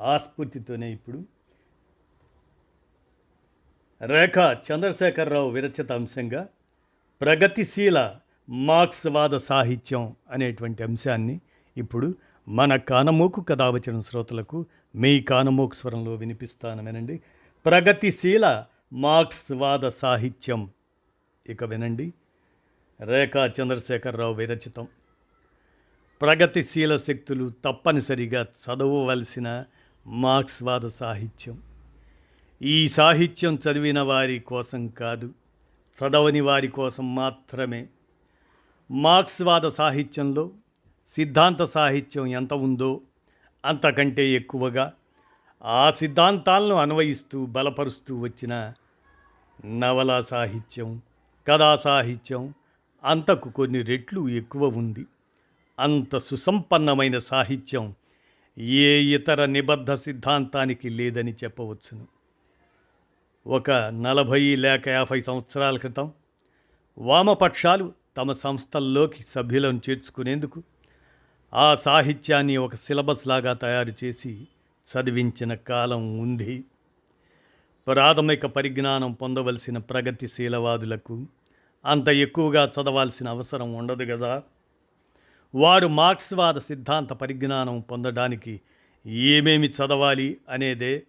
ఆస్ఫూర్తితోనే ఇప్పుడు రేఖ చంద్రశేఖరరావు విరచిత అంశంగా ప్రగతిశీల మార్క్స్వాద సాహిత్యం అనేటువంటి అంశాన్ని ఇప్పుడు మన కానమోకు కథావచన వచ్చిన శ్రోతలకు మీ కానమోకు స్వరంలో వినిపిస్తాను వినండి ప్రగతిశీల మార్క్స్వాద సాహిత్యం ఇక వినండి. రేఖా చంద్రశేఖరరావు విరచితం. ప్రగతిశీల శక్తులు తప్పనిసరిగా చదవవలసిన మార్క్స్వాద సాహిత్యం. ఈ సాహిత్యం చదివిన వారి కోసం కాదు చదవని వారి కోసం మాత్రమే. మార్క్స్వాద సాహిత్యంలో సిద్ధాంత సాహిత్యం ఎంత ఉందో అంతకంటే ఎక్కువగా ఆ సిద్ధాంతాలను అన్వయిస్తూ బలపరుస్తూ వచ్చిన నవలా సాహిత్యం కథా సాహిత్యం అంతకు కొన్ని రెట్లు ఎక్కువ ఉంది. అంత సుసంపన్నమైన సాహిత్యం ఏ ఇతర నిబద్ధ సిద్ధాంతానికి లేదని చెప్పవచ్చును. ఒక నలభై లేక యాభై సంవత్సరాల క్రితం వామపక్షాలు తమ సంస్థల్లోకి సభ్యులను చేర్చుకునేందుకు ఆ సాహిత్యాన్ని ఒక సిలబస్ లాగా తయారు చేసి చదివించిన కాలం ఉంది. ప్రాథమిక పరిజ్ఞానం పొందవలసిన ప్రగతిశీలవాదులకు అంత ఎక్కువగా చదవాల్సిన అవసరం ఉండదు కదా వారు మార్క్స్వాద సిద్ధాంత పరిజ్ఞానం పొందడానికి ఏమేమి చదవాలి అనేదే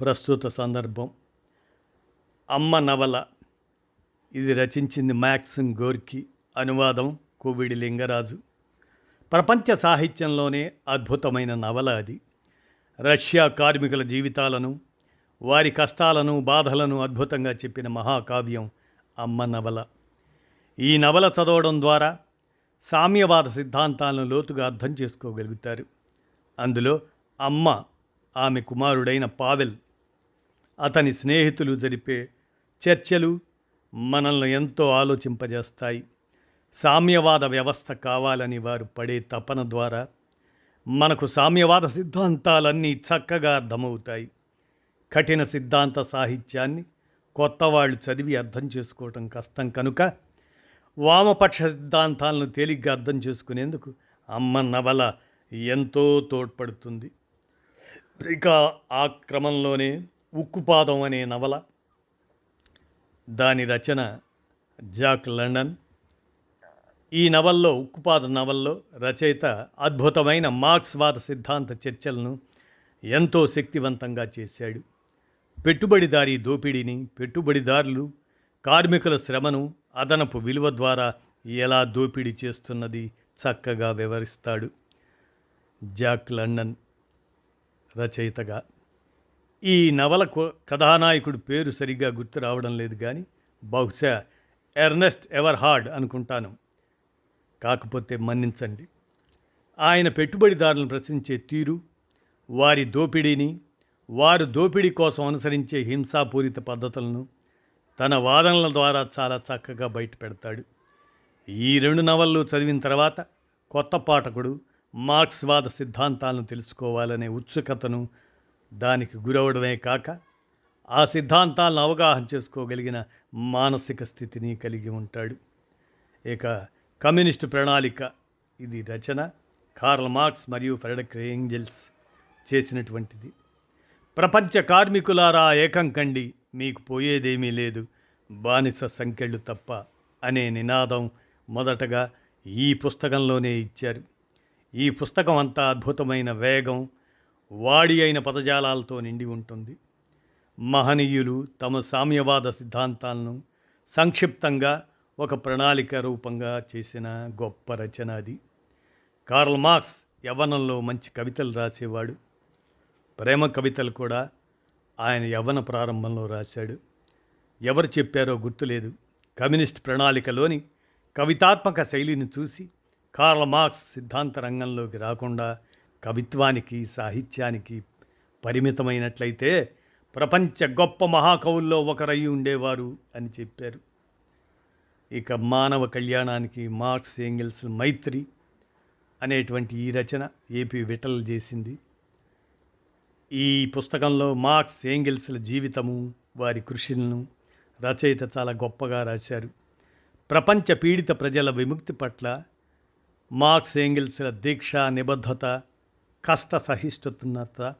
ప్రస్తుత సందర్భం. అమ్మ నవల ఇది రచించింది మ్యాక్సిమ్ గోర్కి అనువాదం కోవిడి లింగరాజు. ప్రపంచ సాహిత్యంలోనే అద్భుతమైన నవల అది. రష్యా కార్మికుల జీవితాలను వారి కష్టాలను బాధలను అద్భుతంగా చెప్పిన మహాకావ్యం అమ్మ నవల. ఈ నవల చదవడం ద్వారా సామ్యవాద సిద్ధాంతాలను లోతుగా అర్థం చేసుకోగలుగుతారు. అందులో అమ్మ ఆమె కుమారుడైన పావెల్ అతని స్నేహితులు జరిపే చర్చలు మనల్ని ఎంతో ఆలోచింపజేస్తాయి. సామ్యవాద వ్యవస్థ కావాలని వారు పడే తపన ద్వారా మనకు సామ్యవాద సిద్ధాంతాలన్నీ చక్కగా అర్థమవుతాయి. కఠిన సిద్ధాంత సాహిత్యాన్ని కొత్త వాళ్ళు చదివి అర్థం చేసుకోవటం కష్టం కనుక వామపక్ష సిద్ధాంతాలను తేలిగ్గా అర్థం చేసుకునేందుకు అమ్మ నవల ఎంతో తోడ్పడుతుంది. ఇక ఆ క్రమంలోనే ఉక్కుపాదం అనే నవల దాని రచన జాక్ లండన్. ఈ నవల్లో ఉక్కుపాద నవల్లో రచయిత అద్భుతమైన మార్క్స్వాద సిద్ధాంత చర్చలను ఎంతో శక్తివంతంగా చేశాడు. పెట్టుబడిదారీ దోపిడీని పెట్టుబడిదారులు కార్మికుల శ్రమను అదనపు విలువ ద్వారా ఎలా దోపిడీ చేస్తున్నది చక్కగా వివరిస్తాడు జాక్ లండన్ రచయితగా. ఈ నవల కు- కథానాయకుడి పేరు సరిగ్గా గుర్తు రావడం లేదు కానీ బహుశా ఎర్నెస్ట్ ఎవర్ హార్డ్ అనుకుంటాను. కాకపోతే మన్నించండి. ఆయన పెట్టుబడిదారులను ప్రశ్నించే తీరు వారి దోపిడీని వారు దోపిడీ కోసం అనుసరించే హింసాపూరిత పద్ధతులను తన వాదనల ద్వారా చాలా చక్కగా బయట పెడతాడు. ఈ రెండు నవళ్ళు చదివిన తర్వాత కొత్త పాఠకుడు మార్క్స్వాద సిద్ధాంతాలను తెలుసుకోవాలనే ఉత్సుకతను దానికి గురవడమే కాక ఆ సిద్ధాంతాలను అవగాహన చేసుకోగలిగిన మానసిక స్థితిని కలిగి ఉంటాడు. ఇక కమ్యూనిస్టు ప్రణాళిక ఇది రచన కార్ల్ మార్క్స్ మరియు ఫ్రెడక్ ఏంజెల్స్ చేసినటువంటిది. ప్రపంచ కార్మికులారా ఏకం కండి. మీకు పోయేదేమీ లేదు. బానిస సంఖ్యలు తప్ప అనే నినాదం మొదటగా ఈ పుస్తకంలోనే ఇచ్చారు. ఈ పుస్తకం అంతా అద్భుతమైన వేగం వాడి అయిన పదజాలాలతో నిండి ఉంటుంది. మహనీయులు తమ సామ్యవాద సిద్ధాంతాలను సంక్షిప్తంగా ఒక ప్రణాళిక రూపంగా చేసిన గొప్ప రచన అది. కార్ల్ మార్క్స్ యవ్వనంలో మంచి కవితలు రాసేవాడు. ప్రేమ కవితలు కూడా ఆయన యవ్వన ప్రారంభంలో రాశాడు. ఎవరు చెప్పారో గుర్తులేదు. కమ్యూనిస్ట్ ప్రణాళికలోని కవితాత్మక శైలిని చూసి కార్ల్ మార్క్స్ సిద్ధాంత రంగంలోకి రాకుండా కవిత్వానికి సాహిత్యానికి పరిమితమైనట్లయితే ప్రపంచ గొప్ప మహాకవుల్లో ఒకరయ్యి ఉండేవారు అని చెప్పారు. ఇక మానవ కళ్యాణానికి మార్క్స్ ఏంగిల్స్ మైత్రి అనేటువంటి ఈ రచన ఏపీ విటల్ చేసింది. ఈ పుస్తకంలో మార్క్స్ ఏంగిల్స్ల జీవితము వారి కృషులను రచయిత చాలా గొప్పగా రాశారు. ప్రపంచ పీడిత ప్రజల విముక్తి పట్ల మార్క్స్ ఏంగిల్స్ల దీక్ష నిబద్ధత కష్ట సహిష్ణుత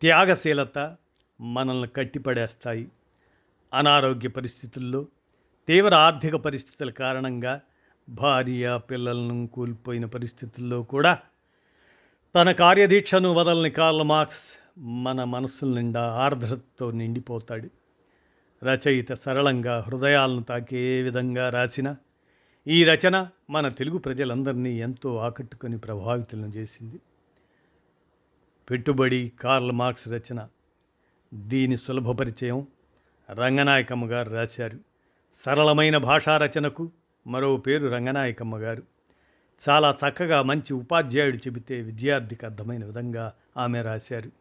త్యాగశీలత మనల్ని కట్టిపడేస్తాయి. అనారోగ్య పరిస్థితుల్లో తీవ్ర ఆర్థిక పరిస్థితుల కారణంగా భార్య పిల్లలను కోల్పోయిన పరిస్థితుల్లో కూడా తన కార్యదీక్షను వదలని కార్ల్ మార్క్స్ మన మనస్సుల నిండా ఆర్ద్రతతో నిండిపోతాడు. రచయిత సరళంగా హృదయాలను తాకే విధంగా రాసిన ఈ రచన మన తెలుగు ప్రజలందరినీ ఎంతో ఆకట్టుకొని ప్రభావితులను చేసింది. పెట్టుబడి కార్ల్ మార్క్స్ రచన దీని సులభ పరిచయం రంగనాయకమ్మ గారు రాశారు. సరళమైన భాషా రచనకు మరో పేరు రంగనాయకమ్మ గారు. చాలా చక్కగా మంచి ఉపాధ్యాయుడు చెబితే విద్యార్థికి అర్థమైన విధంగా ఆమె రాశారు.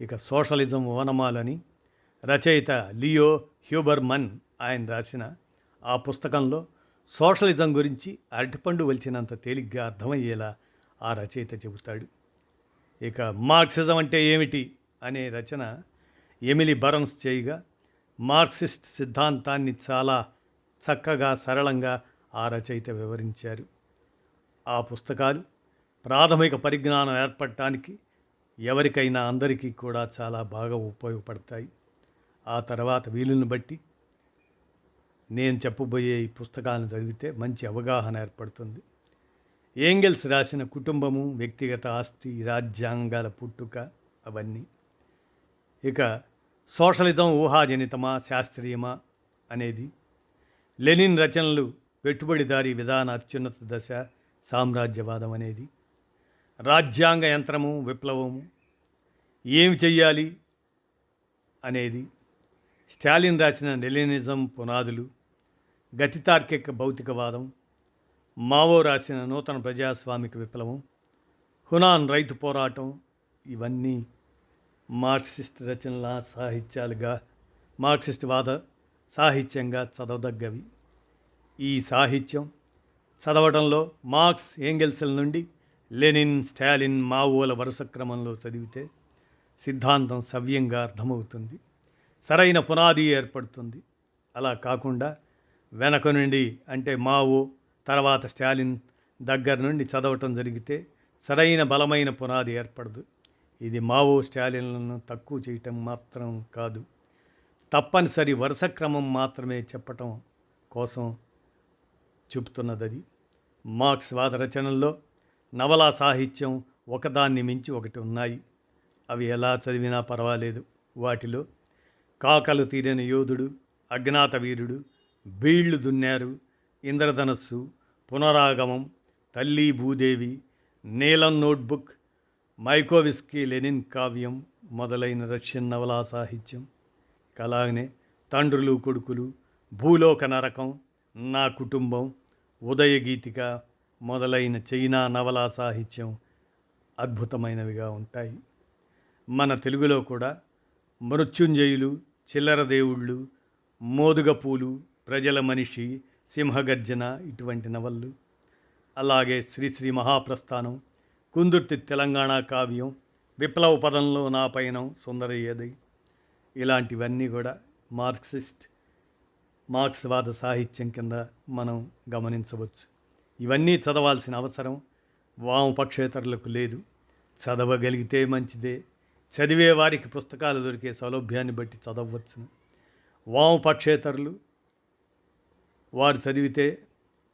ఇక సోషలిజం ఓనమాలని రచయిత లియో హ్యూబర్మన్ ఆయన రాసిన ఆ పుస్తకంలో సోషలిజం గురించి అరటిపండు వలిచినంత తేలిగ్గా అర్థమయ్యేలా ఆ రచయిత చెబుతాడు. ఇక మార్క్సిజం అంటే ఏమిటి అనే రచన ఎమిలి బరన్స్ చేయగా మార్క్సిస్ట్ సిద్ధాంతాన్ని చాలా చక్కగా సరళంగా ఆ రచయిత వివరించారు. ఆ పుస్తకాలు ప్రాథమిక పరిజ్ఞానం ఏర్పడటానికి ఎవరికైనా అందరికీ కూడా చాలా బాగా ఉపయోగపడతాయి. ఆ తర్వాత వీలుని బట్టి నేను చెప్పబోయే ఈ పుస్తకాలను చదివితే మంచి అవగాహన ఏర్పడుతుంది. ఏంగెల్స్ రాసిన కుటుంబము వ్యక్తిగత ఆస్తి రాజ్యాంగాల పుట్టుక అవన్నీ. ఇక సోషలిజం ఊహాజనితమా శాస్త్రీయమా అనేది. లెనిన్ రచనలు పెట్టుబడిదారీ విధాన అత్యున్నత దశ సామ్రాజ్యవాదం అనేది. రాజ్యాంగ యంత్రము విప్లవము ఏమి చెయ్యాలి అనేది స్టాలిన్ రాసిన నెలినిజం పునాదులు గతితార్కిక భౌతికవాదం మావో రాసిన నూతన ప్రజాస్వామిక విప్లవం హునాన్ రైతు పోరాటం ఇవన్నీ మార్క్సిస్ట్ రచనల సాహిత్యాలుగా మార్క్సిస్ట్ వాద సాహిత్యంగా చదవదగ్గవి. ఈ సాహిత్యం చదవడంలో మార్క్స్ ఏంగెల్సల్ నుండి లెనిన్ స్టాలిన్ మావోల వరుస క్రమంలో చదివితే సిద్ధాంతం సవ్యంగా అర్థమవుతుంది. సరైన పునాది ఏర్పడుతుంది. అలా కాకుండా వెనక నుండి అంటే మావో తర్వాత స్టాలిన్ దగ్గర నుండి చదవటం జరిగితే సరైన బలమైన పునాది ఏర్పడదు. ఇది మావో స్టాలిన్లను తక్కువ చేయటం మాత్రం కాదు. తప్పనిసరి వరుస క్రమం మాత్రమే చెప్పటం కోసం చెబుతున్నది అది. మార్క్స్ వాద రచనల్లో నవలా సాహిత్యం ఒకదాన్ని మించి ఒకటి ఉన్నాయి. అవి ఎలా చదివినా పర్వాలేదు. వాటిలో కాకలు తీరిన యోధుడు అజ్ఞాత వీరుడు బీళ్ళు దున్నారు ఇంద్రధనస్సు పునరాగమం తల్లి భూదేవి నీలం నోట్బుక్ మైకోవిస్కీ లెనిన్ కావ్యం మొదలైన రష్యన్ నవలా సాహిత్యం. అలాగనే తండ్రులు కొడుకులు భూలోక నరకం నా కుటుంబం ఉదయగీతిక మొదలైన చైనా నవలా సాహిత్యం అద్భుతమైనవిగా ఉంటాయి. మన తెలుగులో కూడా మృత్యుంజయులు చిల్లర దేవుళ్ళు మోదుగపూలు ప్రజల మనిషి సింహగర్జన ఇటువంటి నవళ్ళు. అలాగే శ్రీశ్రీ మహాప్రస్థానం కుందుర్తి తెలంగాణ కావ్యం విప్లవ పదంలో నా పయనం సుందరయ్యది. ఇలాంటివన్నీ కూడా మార్క్సిస్ట్ మార్క్స్వాద సాహిత్యం కింద మనం గమనించవచ్చు. ఇవన్నీ చదవాల్సిన అవసరం. వామపక్షేతరులకు లేదు. చదవగలిగితే మంచిదే. చదివే వారికి పుస్తకాలు దొరికే సౌలభ్యాన్ని బట్టి చదవచ్చును వామపక్షేతరులు వారు చదివితే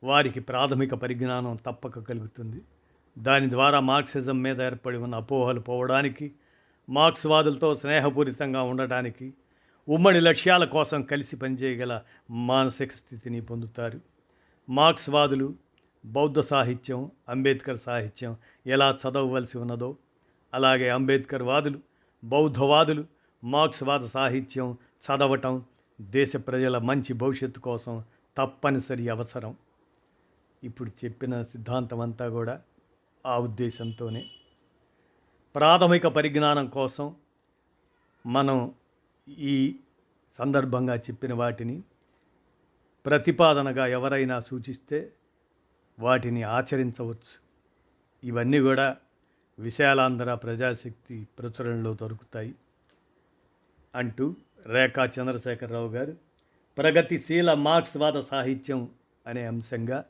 వారికి ప్రాథమిక పరిజ్ఞానం తప్పక కలుగుతుంది. దాని ద్వారా మార్క్సిజం మీద ఏర్పడి ఉన్న అపోహలు పోవడానికి మార్క్స్వాదులతో స్నేహపూరితంగా ఉండటానికి ఉమ్మడి లక్ష్యాల కోసం కలిసి పనిచేయగల మానసిక స్థితిని పొందుతారు. మార్క్స్వాదులు బౌద్ధ సాహిత్యం అంబేద్కర్ సాహిత్యం ఎలా చదవవలసి ఉన్నదో అలాగే అంబేద్కర్ వాదులు బౌద్ధవాదులు మార్క్స్వాద సాహిత్యం చదవటం దేశ ప్రజల మంచి భవిష్యత్తు కోసం తప్పనిసరి అవసరం. ఇప్పుడు చెప్పిన సిద్ధాంతం అంతా కూడా ఆ ఉద్దేశంతోనే. ప్రాథమిక పరిజ్ఞానం కోసం మనం ఈ సందర్భంగా చెప్పిన వాటిని ప్రతిపాదనగా ఎవరైనా సూచిస్తే వాటిని ఆచరించవచ్చు. ఇవన్నీ కూడా విశాలాంధ్ర ప్రజాశక్తి ప్రచురణలో దొరుకుతాయి అంటూ రేఖా చంద్రశేఖరరావు గారు ప్రగతిశీల మార్క్స్వాద సాహిత్యం అనే అంశంగా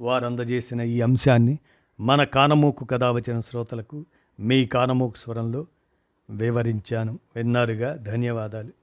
వారు అందజేసిన ఈ అంశాన్ని మన కానమూకు కథ వచ్చిన శ్రోతలకు మీ కానమూకు స్వరంలో వివరించాను. విన్నారుగా ధన్యవాదాలు.